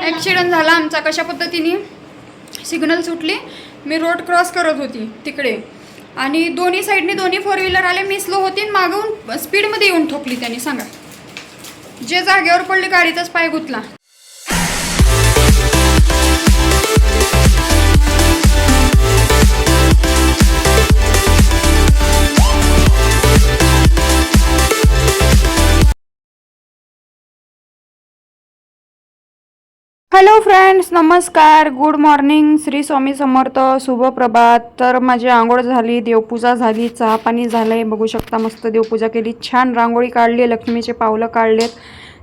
Accident झाला आमचा कशा पद्धतीने? सिग्नल सुटली. मी रोड क्रॉस करत होती तिकडे. आणि दोन्ही साईडने दोन्ही फोर व्हीलर आले. मी स्लो होती मागून स्पीडमध्ये येऊन ठोकली त्यांनी. सांगा. जे जागेवर पडली गाडीचाच पाय गुतला. हॅलो फ्रेंड्स नमस्कार. Good morning Shri Swami Samarth. शुभ प्रभात. तर माझी आंघोळ झाली देवपूजा झाली चहा पाणी आहे बघू शकता मस्त देवपूजा केली. छान रांगोळी काढली लक्ष्मीचे पावलं काढलेत.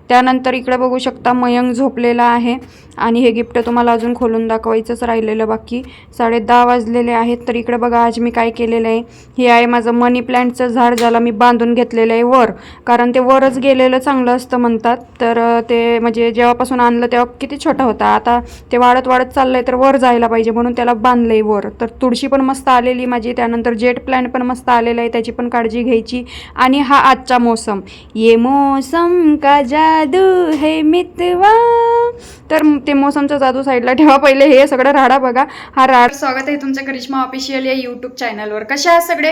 त्यानंतर इकडे बघू शकता मयंक झोपलेला आहे आणि हे गिफ्ट तुम्हाला अजून खोलून दाखवायचंच राहिलेलं बाकी. साडे दहा वाजलेले आहेत तर इकडे बघा आज मी काय केलेलं आहे. हे आहे माझं मनी प्लॅन्टचं झाड ज्याला मी बांधून घेतलेलं आहे वर. कारण ते वरच गेलेलं चांगलं असतं म्हणतात. तर ते म्हणजे जेव्हापासून आणलं तेव्हा किती छोटा होता. आता ते वाढत वाढत चाललंय तर वर जायला पाहिजे म्हणून त्याला बांधलं आहे वर. तर तुळशी पण मस्त आलेली माझी त्यानंतर जेट प्लॅन्ट पण मस्त आलेला आहे त्याची पण काळजी घ्यायची. आणि हा आजचा मोसम. ये मोसम का जादू हे मितवा. तर ते मोसमचा जादू साईडला ठेवा. पहिले हे सगळं राडा बघा. हा राड स्वागत आहे तुमचं करिश्मा ऑफिशियल या यूट्यूब चॅनलवर कशा आहात सगळे?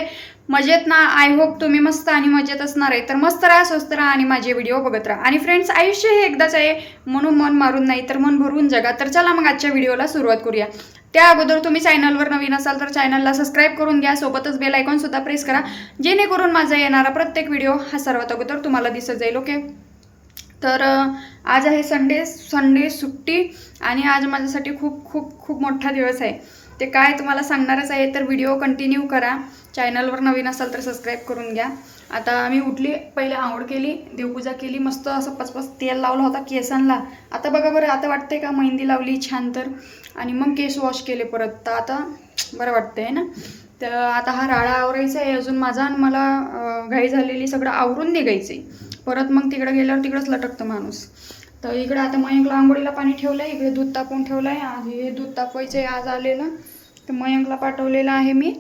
मजेत ना? आय होप तुम्ही मस्त आणि मजेत असणार आहे तर मस्त राहा स्वस्त राहा आणि माझे व्हिडिओ बघत राहा. आणि फ्रेंड्स आयुष्य हे एकदाच आहे. म्हणून मन मारून नाही तर मन भरून जगा. तर चला मग आजच्या व्हिडिओला सुरुवात करूया. त्या अगोदर तुम्ही चॅनलवर नवीन असाल तर चॅनलला सबस्क्राईब करून घ्या. सोबतच बेल आयकॉन सुद्धा प्रेस करा. जेणेकरून माझा येणारा प्रत्येक व्हिडिओ हा सर्वात अगोदर तुम्हाला दिसत जाईल ओके तर आज आहे संडे संडे सुट्टी आणि आज माझ्यासाठी खूप खूप खूप मोठा दिवस आहे. ते काय तुम्हाला सांगणारच आहे तर व्हिडिओ कंटिन्यू करा. चॅनलवर नवीन असाल तर सबस्क्राईब करून घ्या. आता मी उठली पहिले आंघोळ केली देवपूजा केली मस्त असं पचपच तेल लावलं होता केसांना आता बघा बरं आता वाटतंय का? मेहंदी लावली छान तर. आणि मग केस वॉश केले परत. तर आता बरं वाटतंय आहे ना? तर आता हा राळा आवरायचा आहे अजून माझा आणि मला घाई झालेली सगळं आवरून निघायचं आहे परत मग तिकडे गेल्यावर तिकडंच लटकतं माणूस. तर इकडं आता मयंकला आंघोळीला पाणी ठेवलं आहे इकडे दूध तापवून ठेवलं आहे आणि हे दूध तापवायचं आहे आज आलेलं. तर मयंकला पाठवलेलं आहे मी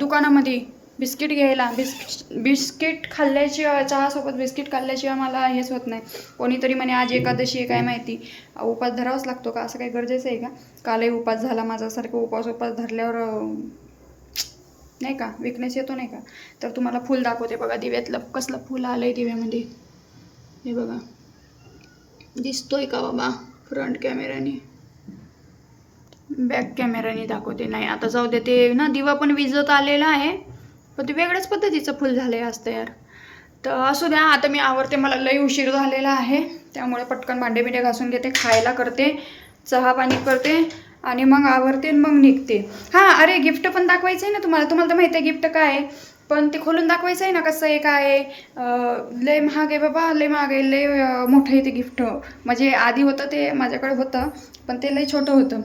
दुकानामध्ये. बिस्किट घ्यायला. बिस्किट बिस्किट खाल्ल्याशिवाय चहासोबत बिस्किट खाल्ल्याशिवाय मला हेच होत नाही. कोणीतरी म्हणे आज एकादशी आहे काय माहिती? उपास धरावाच लागतो का? असं काही गरजेचं आहे का? कालही उपास झाला माझ्यासारखं उपास उपास धरल्यावर नाही का? विकनेस येतो नाही का? तर तुम्हाला फुल दाखवते बघा दिव्यातलं कसलं फुल आहे दिव्यामध्ये. हे बघा. दिसतोय का बाबा? फ्रंट कॅमेऱ्याने बॅक कॅमेराने दाखवते. नाही आता जाऊ दे ते ना दिवा पण विजत आलेला आहे. पण ते वेगळ्याच पद्धतीचं फुल झालंय असतं तयार. तर असू द्या आता मी आवरते मला लई उशीर झालेला आहे. त्यामुळे पटकन भांडे बिंडे घासून घेते खायला करते चहा पाणी करते आणि मग आवरते आणि मग निघते. हां अरे गिफ्ट पण दाखवायचं आहे ना तुम्हाला. तुम्हाला तर माहिती आहे गिफ्ट काय आहे. पण ते खोलून दाखवायचं आहे ना कसं आहे काय आहे. लय महाग आहे बाबा लय महाग आहे लय मोठं आहे ते गिफ्ट. म्हणजे आधी होतं ते माझ्याकडे होतं पण ते लय छोटं होतं.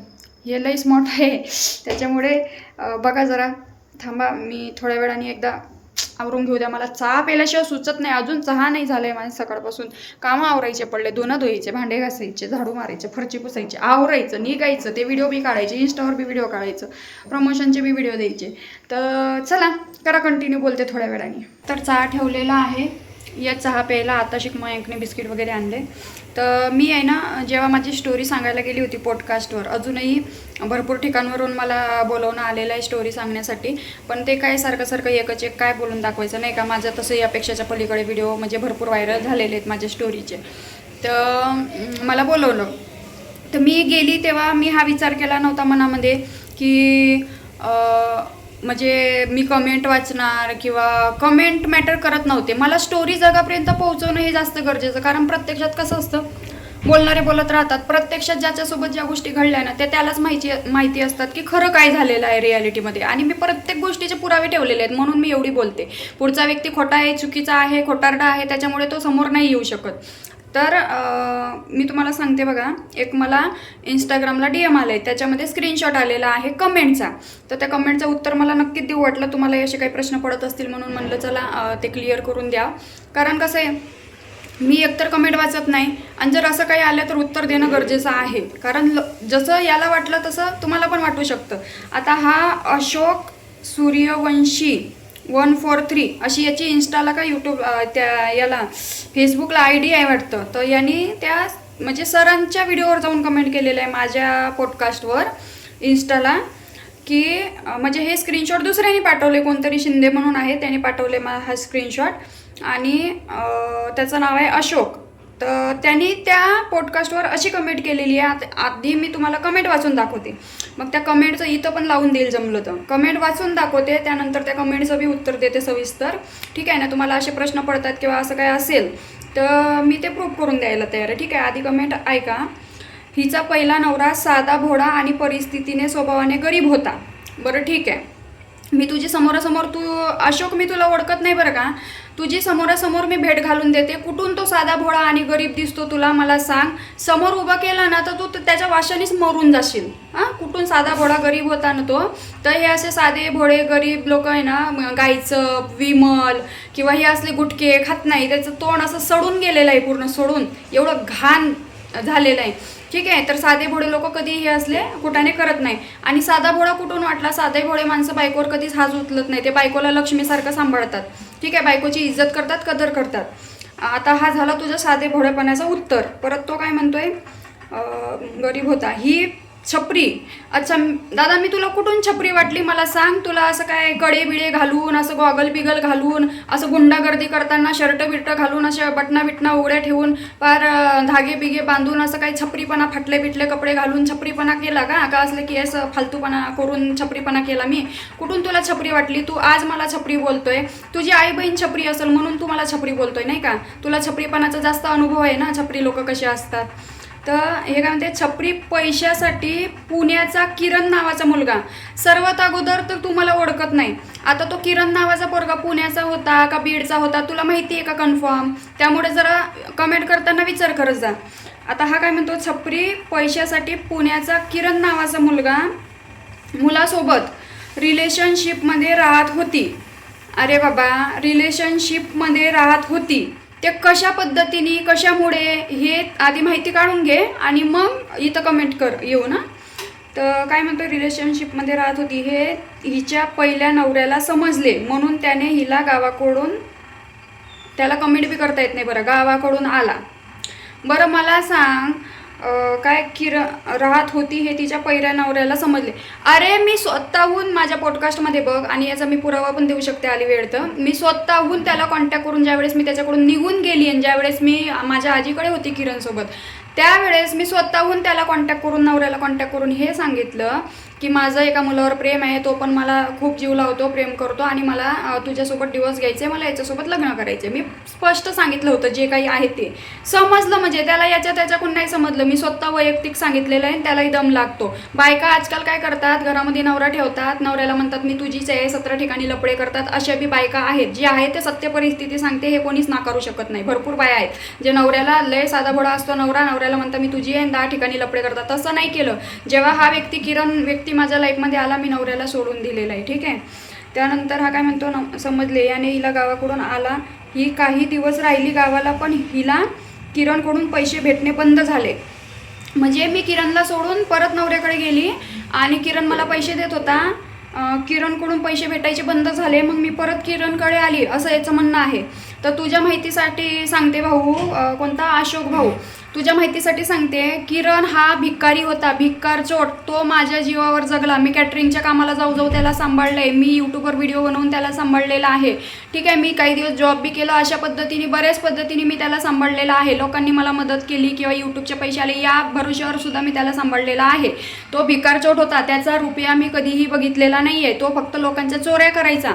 हे लय स्मॉट आहे. त्याच्यामुळे बघा जरा. थांबा मी थोड्या वेळाने एकदा आवरून घेऊ द्या. मला चहा प्यायल्याशिवाय सुचत नाही. अजून चहा नाही झालं आहे माझ्या सकाळपासून. कामं आवरायचे पडले. दोनं धुवायचे भांडे घासायचे झाडू मारायचे फरची पुसायचे. आवरायचं निघायचं. ते व्हिडिओ बी काढायचे. इंस्टावर बी व्हिडिओ काढायचं. प्रमोशनचे बी व्हिडिओ द्यायचे. तर चला करा कंटिन्यू बोलते थोड्या वेळाने. तर चहा ठेवलेला आहे. या चहा प्यायला आता शिक मयंकने बिस्किट वगैरे आणले. तर मी आहे ना जेव्हा माझी स्टोरी सांगायला गेली होती पॉडकास्टवर अजूनही भरपूर ठिकाणवरून मला बोलवणं आलेलं आहे स्टोरी सांगण्यासाठी. पण ते काय सारखं सारखं एकच एक काय बोलून दाखवायचं नाही का? माझं तसं यापेक्षाच्या पलीकडे व्हिडिओ म्हणजे भरपूर व्हायरल झालेले आहेत माझ्या स्टोरीचे तर मला बोलवलं. तर मी गेली तेव्हा मी हा विचार केला नव्हता मनामध्ये की म्हणजे मी कमेंट वाचणार किंवा कमेंट मॅटर करत नव्हते. मला स्टोरी जगापर्यंत पोहोचवणं हे जास्त गरजेचं कारण प्रत्यक्षात कसं असतं बोलणारे बोलत राहतात. प्रत्यक्षात ज्याच्यासोबत ज्या गोष्टी घडल्या ना त्या त्यालाच माहिती माहिती असतात की खरं काय झालेलं आहे रियालिटीमध्ये आणि मी प्रत्येक गोष्टीचे पुरावे ठेवलेले आहेत म्हणून मी एवढी बोलते. पुढचा व्यक्ती खोटा आहे चुकीचा आहे खोटारडा आहे त्याच्यामुळे तो समोर नाही येऊ शकत. तर मी तुम्हाला सांगते बघा. एक मला इंस्टाग्रामला डी एम आलं आहे त्याच्यामध्ये स्क्रीनशॉट आलेला आहे कमेंटचा तर त्या कमेंटचं उत्तर मला नक्कीच देऊ वाटलं. तुम्हाला असे काही प्रश्न पडत असतील म्हणून म्हणलं चला ते क्लिअर करून द्या. कारण कसं आहे मी एकतर कमेंट वाचत नाही आणि जर असं काही आलं तर उत्तर देणं गरजेचं आहे. कारण ल जसं याला वाटलं तसं तुम्हाला पण वाटू शकतं. आता हा Ashok Suryavanshi one four three अशी याची इन्स्टाला का यूट्यूब त्या याला फेसबुकला आय डी आहे वाटतं. तर यांनी त्या म्हणजे सरांच्या व्हिडिओवर जाऊन कमेंट केलेलं आहे माझ्या पॉडकास्टवर इन्स्टाला की म्हणजे हे स्क्रीनशॉट दुसऱ्याने पाठवले कोणतरी शिंदे म्हणून आहे त्याने पाठवले मला हा स्क्रीनशॉट आणि त्याचं नाव आहे अशोक. तर त्यांनी त्या पॉडकास्टवर अशी कमेंट केलेली आहे. आधी मी तुम्हाला कमेंट वाचून दाखवते. मग त्या कमेंटचं इथं पण लावून देईल जमलं तर. कमेंट वाचून दाखवते त्यानंतर त्या कमेंटचं बी उत्तर देते सविस्तर. ठीक आहे ना? तुम्हाला असे प्रश्न पडतात किंवा असं काय असेल तर मी ते प्रूफ करून द्यायला तयार आहे. ठीक आहे? आधी कमेंट ऐका. हिचा पहिला नवरा साधा भोळा आणि परिस्थितीने स्वभावाने गरीब होता. बरं ठीक आहे. मी तुझी समोरासमोर तू अशोक मी तुला ओळखत नाही बरं का? तुझी समोरासमोर मी भेट घालून देते. कुठून तो साधा भोळा आणि गरीब दिसतो तुला? मला सांग. समोर उभा केला ना तर तू त्याच्या वाशानेच मरून जाशील. हां? कुठून साधा भोळा गरीब होता ना तो? तर हे असे साधे भोळे गरीब लोक आहे ना गायचं गाईचं विमल किंवा हे असले गुटके खात नाही. त्याचं तोंड असं सडून गेलेलं आहे पूर्ण सोडून. एवढं घाण झालेलं आहे. ठीक आहे तर साधे भोळे लोक कधी हे असले कुठाने करत नाही. आणि साधा भोळा कुठून वाटला साधे भोळे माणसं बायकोवर कधीच हात उचलत नाही. ते बायकोला लक्ष्मीसारखं सांभाळतात. ठीक आहे बायकोची इज्जत करतात कदर करतात. आता हा झाला तुझा साधे भोळेपणाचं उत्तर. परत तो काय म्हणतोय? गरीब होता. ही छपरी अच्छा दादा मी तुला कुठून छपरी वाटली? मला सांग तुला असं काय कडे बिडे घालून असं गॉगल बिगल घालून असं गुंडागर्दी करताना शर्ट बिर्ट घालून अशा बटना बिटना उघड्या ठेवून फार धागे बिगे बांधून असं काही छपरीपणा फाटले बिटले कपडे घालून छपरीपणा केला का? का असलं की असं फालतूपणा करून छपरीपणा केला मी? कुठून तुला छपरी वाटली? तू आज मला छपरी बोलतोय. तुझी आई बहीण छपरी असेल म्हणून तू मला छपरी बोलतोय नाही का? तुला छपरीपणाचा जास्त अनुभव आहे ना? छपरी लोक कसे असतात? तर हे काय म्हणते छपरी पैशासाठी पुण्याचा किरण नावाचा मुलगा. सर्वात अगोदर तर तू मला ओळखत नाही. आता तो किरण नावाचा पोरगा पुण्याचा होता का बीडचा होता तुला माहिती आहे का कन्फर्म त्यामुळे जरा कमेंट करताना विचार करत जा. आता हा काय म्हणतो छपरी पैशासाठी पुण्याचा किरण नावाचा मुलगा मुलासोबत रिलेशनशिपमध्ये राहत होती. अरे बाबा रिलेशनशिपमध्ये राहत होती. ते कशा पद्धतीने कशामुळे हे आधी माहिती काढून घे आणि मग इथं कमेंट कर येऊ ना? तर काय म्हणतो रिलेशनशिपमध्ये राहत होती हे हिच्या पहिल्या नवऱ्याला समजले. म्हणून त्याने हिला गावाकडून त्याला कमेंट बी करता येत नाही बरं गावाकडून आला. बरं मला सांग काय किर राहत होती हे तिच्या पहिल्या नवऱ्याला समजले. अरे मी स्वतःहून माझ्या पॉडकास्टमध्ये बघ आणि याचा मी पुरावा पण देऊ शकते आली वेळ तर मी स्वतःहून त्याला कॉन्टॅक्ट करून ज्यावेळेस मी त्याच्याकडून निघून गेली आणि ज्यावेळेस मी माझ्या आजीकडे होती किरणसोबत त्यावेळेस मी स्वतःहून त्याला कॉन्टॅक्ट करून नवऱ्याला कॉन्टॅक्ट करून हे सांगितलं की माझं एका मुलावर प्रेम आहे तो पण मला खूप जीव लावतो प्रेम करतो आणि मला तुझ्यासोबत डिवोर्स घ्यायचे मला याच्यासोबत लग्न करायचे मी स्पष्ट सांगितलं होतं जे काही आहे ते. समजलं म्हणजे त्याला याच्या त्याच्याकडून नाही समजलं. मी स्वतः वैयक्तिक सांगितलेलं आहे आणि त्यालाही दम लागतो. बायका आजकाल काय करतात घरामध्ये नवरा ठेवतात नवऱ्याला म्हणतात मी तुझीच आहे सतरा ठिकाणी लपडे करतात. अशा बी बायका आहेत. जी आहे ते सत्य परिस्थिती सांगते हे कोणीच नाकारू शकत नाही. भरपूर बाया आहेत. जे नवऱ्याला लय साधा भोळा असतो नवरा नवऱ्याला म्हणता मी तुझी आहे आणि दहा ठिकाणी लपडे करतात. तसं नाही केलं. जेव्हा हा व्यक्ती किरण व्यक्ती माझ्या लाईफमध्ये आला मी नवऱ्याला सोडून दिलेला आहे ठीक आहे? त्यानंतर हा काय म्हणतो न समजले याने हिला गावाकडून आला. ही काही दिवस राहिली गावाला पण हिला किरणकडून पैसे भेटणे बंद झाले. म्हणजे मी किरणला सोडून परत नवऱ्याकडे गेली आणि किरण मला पैसे देत होता. किरणकडून पैसे भेटायचे बंद झाले मग मी परत किरणकडे आली असं याचं म्हणणं आहे. तर तुझ्या माहितीसाठी सांगते भाऊ कोणता अशोक भाऊ. तुझ्या माहितीसाठी सांगते किरण हा भिक्कारी होता. भिक्कार चोट तो माझ्या जीवावर जगला. मी कॅटरिंगच्या कामाला जाऊ जाऊ त्याला सांभाळलंय. मी यूट्यूबवर व्हिडिओ बनवून त्याला सांभाळलेला आहे. ठीक आहे मी काही दिवस जॉब बी केला. अशा पद्धतीने बऱ्याच पद्धतीने मी त्याला सांभाळलेला आहे. लोकांनी मला मदत केली किंवा यूट्यूबचे पैसे आले या भरोश्यावर सुद्धा मी त्याला सांभाळलेला आहे. तो भिकार चोट होता. त्याचा रुपया मी कधीही बघितलेला नाही आहे तो फक्त लोकांच्या चोऱ्या करायचा.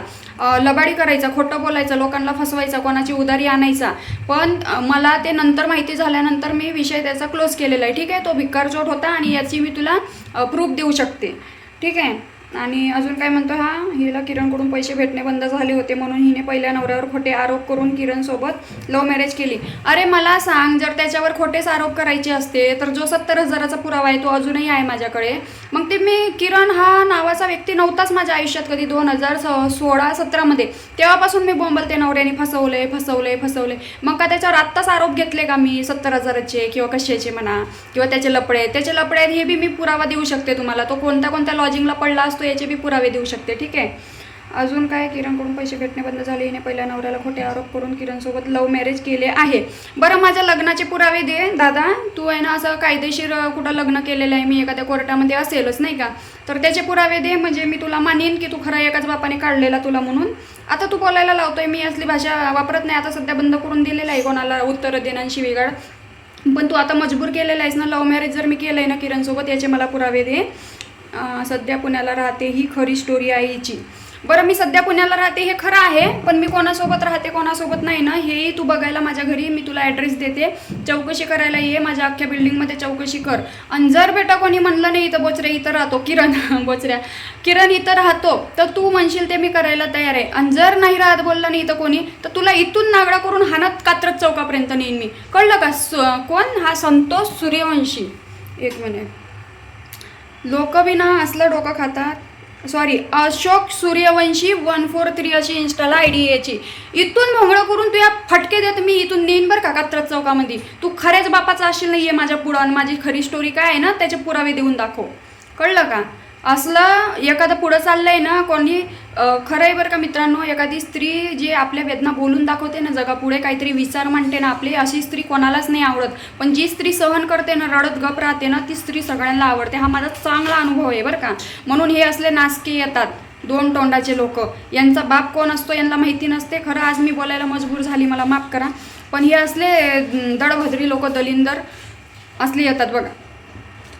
लबाडी करायचा खोटं बोलायचं लोकांना फसवायचा कोणाची उधारी आणायचा. पण मला ते नंतर माहिती झाल्यानंतर मी विषय त्याचा क्लोज केलेला आहे. ठीक आहे तो भिक्कारचोट होता आणि याची मी तुला प्रूफ देऊ शकते. ठीक आहे? आणि अजून काय म्हणतो हा हिला किरणकडून पैसे भेटणे बंद झाले होते म्हणून हिने पहिल्या नवऱ्यावर खोटे आरोप करून किरणसोबत लव्ह मॅरेज केली. अरे मला सांग जर त्याच्यावर खोटेच आरोप करायचे असते तर जो सत्तर हजाराचा पुरावा आहे तो अजूनही आहे माझ्याकडे. मग ते मी किरण हा नावाचा व्यक्ती नव्हताच माझ्या आयुष्यात कधी दोन हजार स सोळा सतरामध्ये. तेव्हापासून मी बोंबलते नवऱ्याने फसवले फसवले फसवले मग का त्याच्यावर आत्ताच आरोप घेतले का मी सत्तर हजाराचे किंवा कशाचे म्हणा किंवा त्याचे लपडे? त्याचे लपडे हे बी मी पुरावा देऊ शकते तुम्हाला. तो कोणत्या कोणत्या लॉजिंगला पडला असतो याचे बी पुरावे देऊ शकते ठीक आहे? अजून काय? किरणकडून पैसे भेटणे बंद झाले. हिने पहिल्या नवऱ्याला खोटे आरोप करून किरणसोबत लव्ह मॅरेज केले आहे. बरं माझ्या लग्नाचे पुरावे दे दादा. तू आहे ना असं कायदेशीर कुठं लग्न केलेलं आहे मी एखाद्या कोर्टामध्ये असेलच नाही का? तर त्याचे पुरावे दे. म्हणजे मी तुला मानेन की तू खरा एकाच बापाने काढलेला तुला म्हणून. आता तू बोलायला लावतोय मी असली भाषा वापरत नाही. आता सध्या बंद करून दिलेलं आहे कोणाला उत्तर देणं शिवीगाळ. पण तू आता मजबूर केलेला आहेस ना लव्ह मॅरेज जर मी केलं आहे ना किरणसोबत याचे मला पुरावे दे. सध्या पुण्याला राहते ही खरी स्टोरी आहे हिची. बरं मी सध्या पुण्याला राहते हे खरं आहे पण मी कोणासोबत राहते कोणासोबत नाही ना हेही तू बघायला माझ्या घरी मी तुला ॲड्रेस देते. चौकशी करायला ये माझ्या अख्ख्या बिल्डिंगमध्ये चौकशी कर. आणि जर बेटा कोणी म्हणलं नाही इथं बोचरे इथं राहतो किरण बोचऱ्या. किरण इथं राहतो तर तू म्हणशील ते मी करायला तयार आहे. आणि जर नाही राहत बोललं नाही इथं कोणी तर तुला इथून नागडा करून हानत कात्रत चौकापर्यंत नेईन मी. कळलं का? कोण? हा संतोष सूर्यवंशी. एक मिनिट लोकविना असलं डोकं खातात. Sorry Ashok Suryavanshi one four three अशी इन्स्टाला आय डी याची इथून भोंगळं करून तू या फटके देत मी इथून नेईन बरं का कात्रज चौकामध्ये. तू खऱ्याच बापाचा असेल नाही आहे माझ्या पुढं आणि माझी खरी स्टोरी काय आहे ना त्याचे पुरावे देऊन दाखव. कळलं का? असलं एखादं पुढं चाललंय ना कोणी खरं आहे बरं का मित्रांनो एखादी स्त्री जी आपल्या वेदना बोलून दाखवते ना जगापुढे काहीतरी विचार म्हणते ना आपली अशी स्त्री कोणालाच नाही आवडत. पण जी स्त्री सहन करते ना रडत गप राहते ना ती स्त्री सगळ्यांना आवडते. हा माझा चांगला अनुभव आहे बरं का. म्हणून हे असले नासके येतात दोन तोंडाचे लोक. यांचा बाप कोण असतो यांना माहिती नसते. खरं आज मी बोलायला मजबूर झाली मला माफ करा. पण हे असले दडभद्री लोक दलिंदर असले येतात बघा.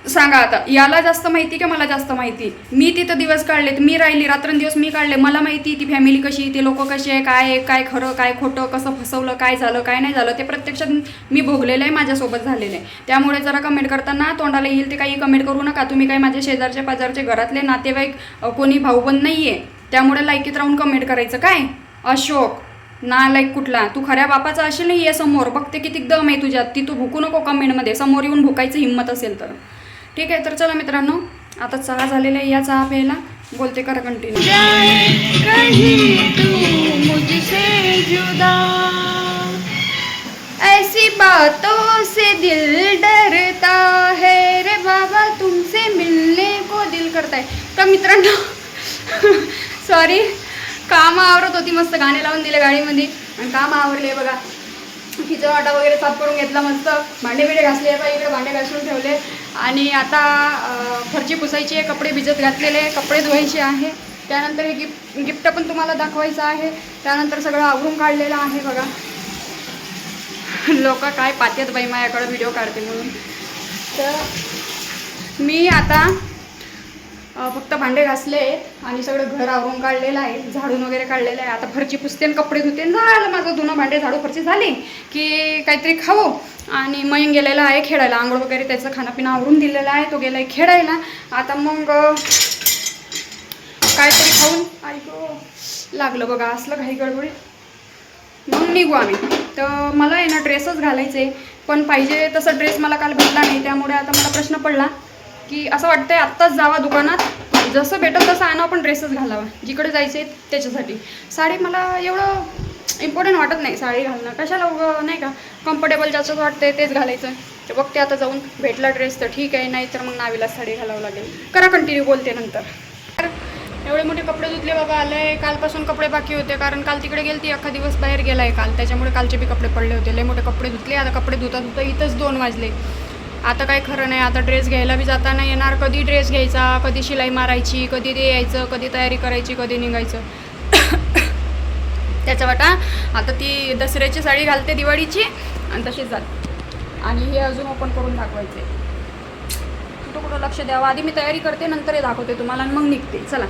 सांगा आता याला जास्त माहिती की मला जास्त माहिती? मी तिथं दिवस काढलेत मी राहिली रात्रंदिवस मी काढले मला माहिती ती फॅमिली कशी ते लोक कशी आहे काय आहे काय खरं काय खोटं कसं फसवलं काय झालं काय नाही झालं ते प्रत्यक्षात मी भोगलेलं आहे माझ्यासोबत झालेलं आहे. त्यामुळे जरा कमेंट करताना तोंडाला येईल ते काही कमेंट करू नका तुम्ही काही माझ्या शेजारचे पाजारचे घरातले नातेवाईक कोणी भाऊबंद नाही आहे त्यामुळे लायकीत राहून कमेंट करायचं काय? अशोक ना लाईक कुठला? तू खऱ्या बापाचा असेल नाही आहे समोर बघते किती दम आहे तुझ्यात ती तू भुकू नको कमेंटमध्ये समोर येऊन भुकायचं हिंमत असेल तर. ठीक आहे तर चला मित्रांनो आता चहा झालेला आहे या चहा प्यायला. बोलते करा कंटिन्यू ऐसी बातों से दिल डरता है रे बाबा तुमसे मिलने को दिल करता है. तर मित्रांनो सॉरी काम आवरत होती मस्त गाणे लावून दिले गाडीमध्ये. आणि काम आवरले बघा. खिचा वाटा वगैरे साफ करून घेतला मस्त. भांडे बिडे घासले बा इकडे भांडे घासून ठेवले. आणि आता फरची पुसायची आहे कपडे भिजत घातलेले कपडे धुवायचे आहे. त्यानंतर हे गिफ्ट गिफ्ट पण तुम्हाला दाखवायचं आहे. त्यानंतर सगळं आवरून काढलेलं आहे बघा. लोक काय पात्यात बाई माझ्याकडं व्हिडिओ काढते म्हणून. तर मी आता फक्त भांडे घासले आहेत आणि सगळं घर आवरून काढलेलं आहे झाडून वगैरे काढलेलं आहे. आता फरची पुसते आणि कपडे धुते झालं माझं धुणं भांडे झाडू फरची झाली की काहीतरी खावं. आणि मयंग गेलेला आहे खेळायला आंघोळ वगैरे त्याचं खाणंपिणं आवरून दिलेलं आहे तो गेला आहे खेळायला. आता मग काहीतरी खाऊन ऐकू लागलं बघा असलं काही गडबडीत. मग निघू आम्ही. तर मला आहे ना ड्रेसच घालायचे पण पाहिजे तसा ड्रेस मला काल भेटला नाही त्यामुळे आता मला प्रश्न पडला. की असं वाटतंय आत्ताच जावा दुकानात. जसं भेटत तसं आणा पण ड्रेसच घालावा. जिकडे जायचं आहे त्याच्यासाठी. साडी मला एवढं इम्पॉर्टंट वाटत नाही साडी घालणं. कशाला उगं नाही का? कम्फर्टेबल ज्याचं वाटतंय तेच घालायचं. ते बघते आता जाऊन भेटला ड्रेस तर ठीक आहे नाही तर मग नावीला साडी घालावं लागेल. करा कंटिन्यू बोलते नंतर. एवढे मोठे कपडे धुतले बाबा आले कालपासून कपडे बाकी होते कारण काल तिकडे गेली अख्खा दिवस बाहेर गेला आहे काल. त्याच्यामुळे कालचे बी कपडे पडले होते. लय मोठे कपडे धुतले. आता कपडे धुता धुता इथंच दोन वाजले. आता काय खरं नाही आता ड्रेस घ्यायला बी जाता नाही येणार कधी ड्रेस घ्यायचा कधी शिलाई मारायची कधी ते यायचं कधी तयारी करायची कधी निघायचं. त्याच्या वाटा आता ती दसऱ्याची साडी घालते दिवाळीची आणि तशीच जाते. आणि हे अजून ओपन करून दाखवायचे. कुठं कुठं लक्ष द्यावं आधी मी तयारी करते नंतर हे दाखवते तुम्हाला आणि मग निघते. चला.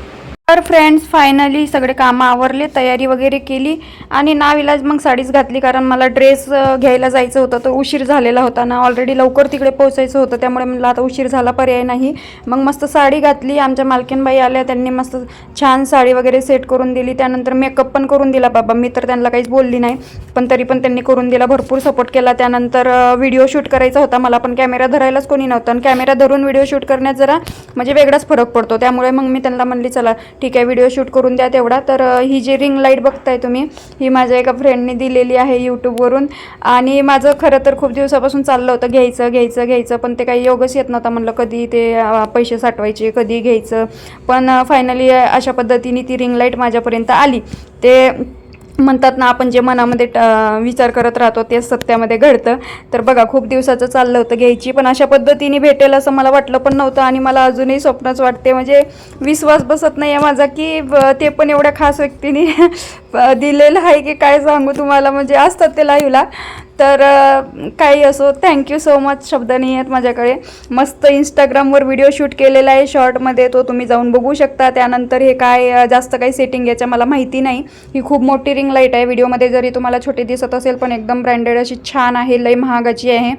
तर फ्रेंड्स फायनली सगळे कामं आवरले तयारी वगैरे केली आणि नाविलाज मग साडीच घातली. कारण मला ड्रेस घ्यायला जायचं होतं तर उशीर झालेला होता ना. ऑलरेडी लवकर तिकडे पोहोचायचं होतं त्यामुळे मला आता उशीर झाला पर्याय नाही. मग मस्त साडी घातली. आमच्या मालकीनबाई आल्या त्यांनी मस्त छान साडी वगैरे सेट करून दिली. त्यानंतर मेकअप पण करून दिला. बाबा मी तर त्यांना काहीच बोलली नाही. पण तरी पण त्यांनी करून दिला भरपूर सपोर्ट केला. त्यानंतर व्हिडिओ शूट करायचा होता. मला पण कॅमेरा धरायलाच कोणी नव्हतं. आणि कॅमेरा धरून व्हिडिओ शूट करण्यात जरा म्हणजे वेगळाच फरक पडतो. त्यामुळे मग मी त्यांना म्हणली चला ठीक आहे व्हिडिओ शूट करून द्या तेवढा. तर ही जी रिंग लाइट बघताय तुम्ही ही माझ्या एका फ्रेंडने दिलेली आहे यूट्यूबवरून आणि माझं खरं तर खूप दिवसापासून चाललं होतं घ्यायचं घ्यायचं घ्यायचं. पण ते काही योगच येत नव्हता. म्हणलं कधी ते पैसे साठवायचे कधी घ्यायचं? पण फायनली अशा पद्धतीने ती रिंग लाइट माझ्यापर्यंत आली. ते म्हणतात ना आपण जे मनामध्ये विचार करत राहतो ते सत्यामध्ये घडतं. तर बघा खूप दिवसाचं चाललं होतं घ्यायची पण अशा पद्धतीने भेटेल असं मला वाटलं पण नव्हतं आणि मला अजूनही स्वप्नच वाटते. म्हणजे विश्वास बसत नाही आहे माझा की ब- ते पण एवढ्या खास व्यक्तीने दिलेलं आहे की काय सांगू तुम्हाला. म्हणजे असतात ते लाईव्हला तर काही असो थँक्यू सो मच शब्द नाही आहेत माझ्याकडे. मस्त इंस्टाग्रामवर व्हिडिओ शूट केलेला आहे शॉर्टमध्ये तो तुम्ही जाऊन बघू शकता. त्यानंतर हे काय जास्त काही सेटिंग याच्या मला माहिती नाही. ही खूप मोठी रिंग लाइट आहे. व्हिडिओमध्ये जरी तुम्हाला छोटी दिसत असेल पण एकदम ब्रँडेड अशी छान आहे लई महागाची आहे.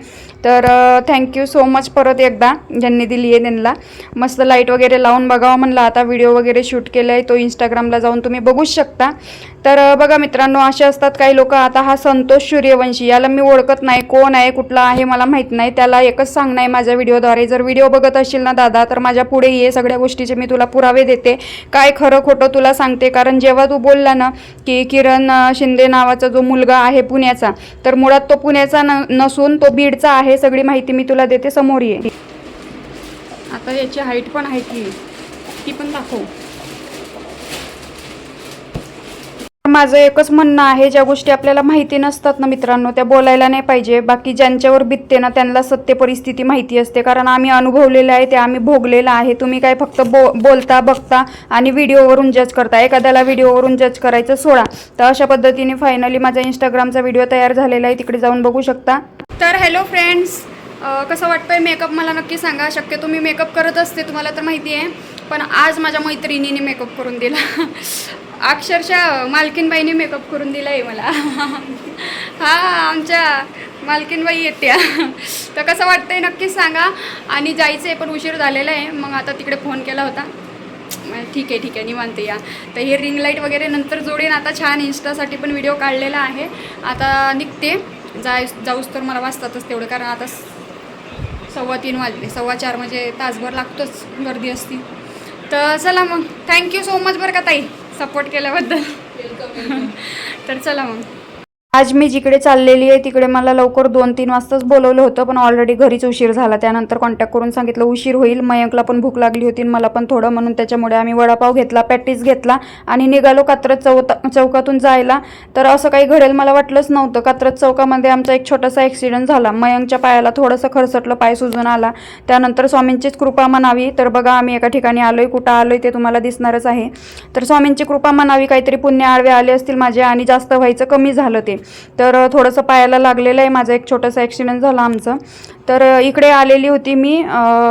तर थँक्यू सो मच परत एकदा ज्यांनी दिली आहे त्यांना. मस्त लाइट वगैरे लावून बघावं म्हणलं. आता व्हिडिओ वगैरे शूट केला आहे तो इंस्टाग्रामला जाऊन तुम्ही बघूच शकता. तर बघा मित्रांनो असे असतात काही लोक. आता हा संतोष सूर्यवंशी याला मी ओळखत नाही. कोण आहे कुठला आहे मला माहीत नाही. त्याला एकच सांगणं आहे माझ्या व्हिडिओद्वारे. जर व्हिडिओ बघत असशील ना दादा तर माझ्या पुढे ये. सगळ्या गोष्टीचे मी तुला पुरावे देते. काय खरं खोटं तुला सांगते? कारण जेव्हा तू बोलला ना की किरण शिंदे नावाचा जो मुलगा आहे पुण्याचा तर मुळात तो पुण्याचा न नसून तो बीडचा आहे. सगळी माहिती मी तुला देते. समोर ये. आता याची हाईट पण आहे की ती पण दाखव. माझं एकच म्हणणं आहे ज्या गोष्टी आपल्याला माहिती नसतात ना मित्रांनो त्या बोलायला नाही पाहिजे. बाकी ज्यांच्यावर बितते ना त्यांना सत्य परिस्थिती माहिती असते. कारण आम्ही अनुभवलेलं आहे ते आम्ही भोगलेलं आहे. तुम्ही काय फक्त बो बोलता बघता आणि व्हिडिओवरून जज करता. एखाद्याला व्हिडिओवरून जज करायचं सोडा. तर अशा पद्धतीने फायनली माझा इंस्टाग्रामचा व्हिडिओ तयार झालेला आहे. तिकडे जाऊन बघू शकता. तर हॅलो फ्रेंड्स कसं वाटतंय? मेकअप मला नक्की सांगा. शक्यतो मी मेकअप करत असते तुम्हाला तर माहिती आहे. पण आज माझ्या मैत्रिणीने मेकअप करून दिला. अक्षरशः मालकीनबाईने मेकअप करून दिला आहे मला. हा आमच्या मालकीनबाई येत्या. तर कसं वाटतं आहे नक्कीच सांगा. आणि जायचं आहे पण उशीर झालेला आहे. मग आता तिकडे फोन केला होता. ठीक आहे ठीक आहे निवांत या. तर हे रिंग लाइट वगैरे नंतर जोडेन. आता छान इन्स्टासाठी पण व्हिडिओ काढलेला आहे. आता निघते. जाय जाऊस तर मला वाचतातच तेवढं. कारण आता सव्वा तीन वाजले. सव्वा चार म्हणजे तासभर लागतोच. गर्दी असती. तर चला मग. थँक्यू सो मच बरं का ताई. सपोर्ट केल्याबद्दल. तर चला मग. आज मी जिकडे चाललेली आहे तिकडे मला लवकर दोन तीन वाजताच बोलवलं होतं पण ऑलरेडी घरीच उशीर झाला. त्यानंतर कॉन्टॅक्ट करून सांगितलं उशीर होईल मयंकला पण भूक लागली होती मला पण थोडं म्हणून त्याच्यामुळे आम्ही वडापाव घेतला पॅटीस घेतला आणि निघालो कात्रज चौत चौकातून जायला. तर असं काही घडेल मला वाटलंच नव्हतं. कात्रज चौकामध्ये आमचा एक छोटासा ॲक्सिडेंट झाला. मयंकच्या पायाला थोडंसं खरसटलं पाय सुजून आला. त्यानंतर स्वामींचीच कृपा म्हणावी. तर बघा आम्ही एका ठिकाणी आलोय कुठं आलोय ते तुम्हाला दिसणारच आहे. तर स्वामींची कृपा म्हणावी काहीतरी पुण्य आळवे आले असतील माझे आणि जास्त व्हायचं कमी झालं ते. तर थोडंसं पायाला लागलेलं आहे. माझं एक छोटंसं ॲक्सिडेंट झालं आमचं. तर इकडे आलेली होती मी.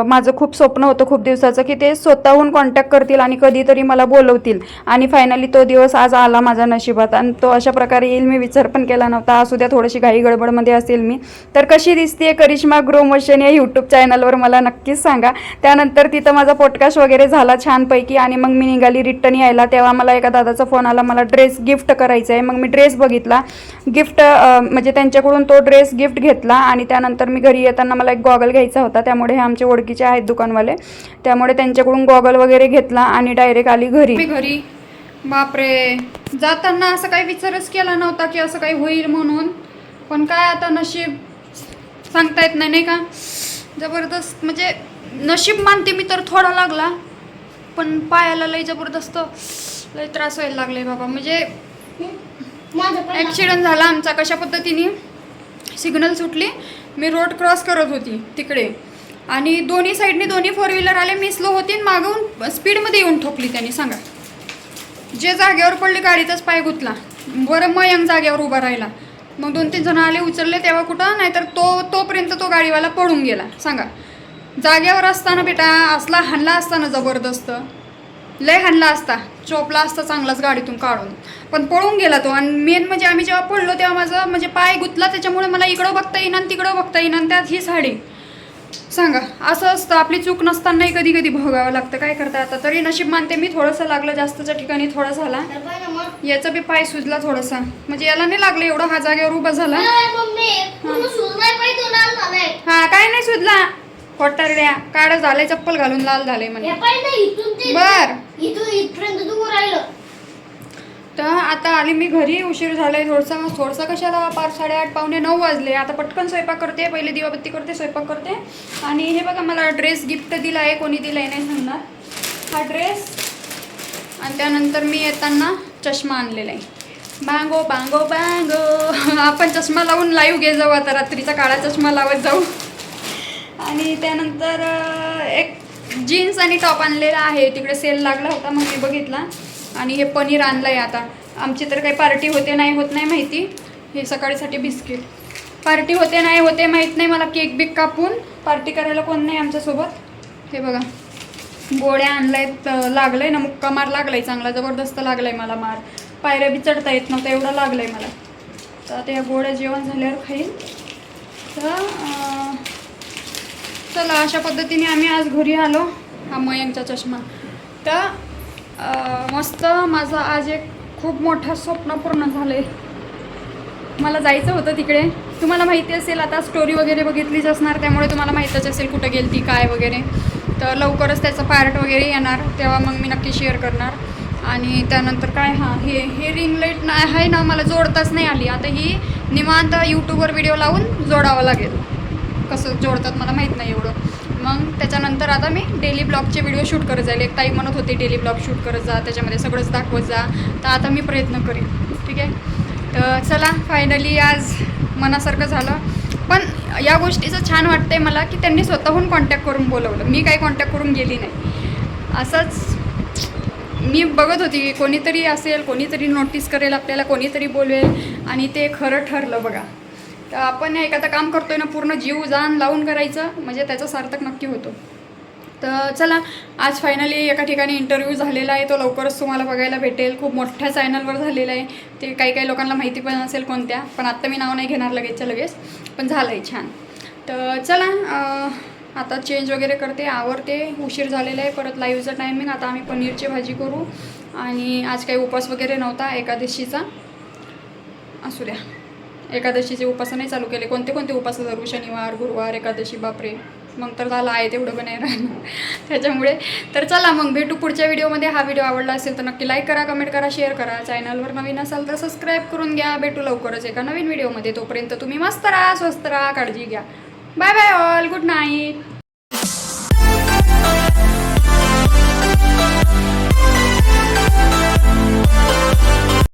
माझं खूप स्वप्न होतं खूप दिवसाचं की ते स्वतःहून कॉन्टॅक्ट करतील आणि कधीतरी मला बोलवतील. आणि फायनली तो दिवस आज आला माझ्या नशिबात. आणि तो अशा प्रकारे येईल मी विचार पण केला नव्हता. असू द्या थोडीशी घाई गडबडमध्ये असेल मी. तर कशी दिसते करिश्मा ग्रो मोशन या यूट्यूब चॅनलवर मला नक्कीच सांगा. त्यानंतर तिथं माझा पॉडकास्ट वगैरे झाला छानपैकी आणि मग मी निघाली रिटर्न यायला. तेव्हा मला एका दादाचा फोन आला. मला ड्रेस गिफ्ट करायचा आहे मग मी ड्रेस बघितला. गिफ्ट म्हणजे त्यांच्याकडून तो ड्रेस गिफ्ट घेतला आणि त्यानंतर मी घरी येताना मला एक गॉगल घ्यायचा होता. त्यामुळे हे आमचे ओळखीचे आहेत दुकानवाले. त्यामुळे त्यांच्याकडून गॉगल वगैरे घेतला आणि डायरेक्ट आली घरी. मी घरी. बापरे. जाताना असं काही विचारच केला नव्हता की असं काही होईल म्हणून. पण काय आता नशीब सांगता येत नाही नाही का? जबरदस्त. म्हणजे नशीब मानते मी तर थोडा लागला. पण पायाला लई जबरदस्त लई त्रास व्हायला लागले बाबा. म्हणजे ॲक्सिडेंट झाला आमचा. कशा पद्धतीने? सिग्नल सुटली. मी रोड क्रॉस करत होती तिकडे. आणि दोन्ही साईडने दोन्ही फोर व्हीलर आले. मी स्लो होती आणि मागून स्पीडमध्ये येऊन ठोकली त्यांनी. सांगा. जे जागेवर पडली गाडीतच पाय गुतला. बरं मयंग जागेवर उभा राहिला. मग दोन तीन जण आले उचलले तेव्हा कुठं? नाहीतर तो तोपर्यंत तो गाडीवाला पळून गेला. सांगा. जागेवर असताना बेटा असला हाणला असताना जबरदस्त. लय हाणला असता. चोपला असता चांगलाच गाडीतून काढून. पण पळून गेला तो आणि मेन म्हणजे आम्ही जेव्हा पडलो तेव्हा माझं म्हणजे पाय गुतला त्याच्यामुळे मला इकडं बघता येईना आणि तिकडं बघता येईना आणि त्यात ही साडी. सांगा असं असतं आपली चूक नसतानाही कधी कधी भोगावं लागतं. काय करता आता? तरी नशीब मानते मी थोडंसं लागलं जास्तच्या ठिकाणी थोडा झाला. याचा बी पाय सुजला थोडासा. म्हणजे याला नाही लागलं एवढं हा जागेवर उभा झाला. हा काय नाही सुजला. खोटारड्या काढ झाले चप्पल घालून लाल झाले म्हणे. बर. तर आता आली मी घरी उशीर झालाय थोडसा थोडसा कशाला पाच साडेआठ पावणे नऊ वाजले. आता पटकन स्वयंपाक करते पहिले दिवाबत्ती करते स्वयंपाक करते. आणि हे बघा मला ड्रेस गिफ्ट दिला आहे कोणी दिला आहे नाही सांगणार. हा ड्रेस आणि त्यानंतर मी येताना चष्मा आणलेला आहे. बांगो बांगो बांगो. आपण चष्मा लावून लाईव्ह घे जाऊ आता रात्रीचा काळा चष्मा लावत जाऊ. आणि त्यानंतर एक जीन्स आणि टॉप आणलेला आहे. तिकडे सेल लागला होता मग मी बघितला. आणि हे पनीर आणलं आहे आता. आमची तर काही पार्टी होते नाही होत नाही माहिती. हे सकाळीसाठी बिस्किट पार्टी होते नाही होते माहीत नाही. मला केक बिक कापून पार्टी करायला कोण नाही आमच्यासोबत. हे बघा. गोळ्या आणल्या आहेत लागलं आहे ना. मुक्का मार लागला आहे चांगला. जबरदस्त लागला आहे मला मार. पायऱ्या बी चढता येत नव्हतं एवढा आहे मला. तर आता या गोळ्या जेवण झाल्यावर खाईल तर चला अशा पद्धतीने आम्ही आज घरी आलो हा मयंकचा चष्मा. तर मस्त माझं आज एक खूप मोठं स्वप्न पूर्ण झालं आहे मला जायचं होतं तिकडे. तुम्हाला माहिती असेल आता स्टोरी वगैरे बघितलीच असणार त्यामुळे तुम्हाला माहीतच असेल कुठं गेली ती काय वगैरे. तर लवकरच त्याचं पार्ट वगैरे येणार तेव्हा मग मी नक्की शेअर करणार. आणि त्यानंतर काय हां हे हे रिंग लाइट ना आहे ना मला जोडताच नाही आली. आता ही निवांत यूट्यूबवर व्हिडिओ लावून जोडावं लागेल. कसं जोडतात मला माहीत नाही एवढं. मग त्याच्यानंतर आता मी डेली ब्लॉगचे व्हिडिओ शूट करत जाईल. एक ताई म्हणत होती डेली ब्लॉग शूट करत जा त्याच्यामध्ये सगळंच दाखवत जा. तर आता मी प्रयत्न करेन. ठीक आहे? तर चला फायनली आज मनासारखं झालं. पण या गोष्टीचं छान वाटतंय मला की त्यांनी स्वतःहून कॉन्टॅक्ट करून बोलवलं. मी काही कॉन्टॅक्ट करून गेली नाही. असंच मी बघत होती की कोणीतरी असेल कोणीतरी नोटीस करेल आपल्याला कोणीतरी बोलवेल आणि ते खरं ठरलं बघा. तर आपण एखादं काम करतोय ना पूर्ण जीव जाण लावून करायचं म्हणजे त्याचं सार्थक नक्की होतो. तर चला आज फायनली एका ठिकाणी इंटरव्ह्यू झालेला आहे तो लवकरच तुम्हाला बघायला भेटेल. खूप मोठ्या चॅनलवर झालेला आहे. ते काही काही लोकांना माहिती पण असेल कोणत्या पण आत्ता मी नाव नाही घेणार लगेचच्या लगेच पण झालं आहे छान. तर चला आता चेंज वगैरे करते. आवरते उशीर झालेला आहे परत लाईव्हचा टायमिंग आता आम्ही पनीरची भाजी करू. आणि आज काही उपास वगैरे नव्हता एकादशीचा. असू द्या. एकादशीचे उपासनाही चालू केले. कोणते कोणते उपास धरू? शनिवार गुरुवार एकादशी बापरे. मग तर झाला आहे तेवढं पण राहिलं. त्याच्यामुळे तर चला मग भेटू पुढच्या व्हिडिओमध्ये. हा व्हिडिओ आवडला असेल तर नक्की लाईक करा कमेंट करा शेअर करा. चॅनलवर नवीन असाल तर सबस्क्राईब करून घ्या. भेटू लवकरच एका नवीन व्हिडिओमध्ये. तोपर्यंत तुम्ही मस्त राहा स्वस्त राहा काळजी घ्या. Bye bye all good night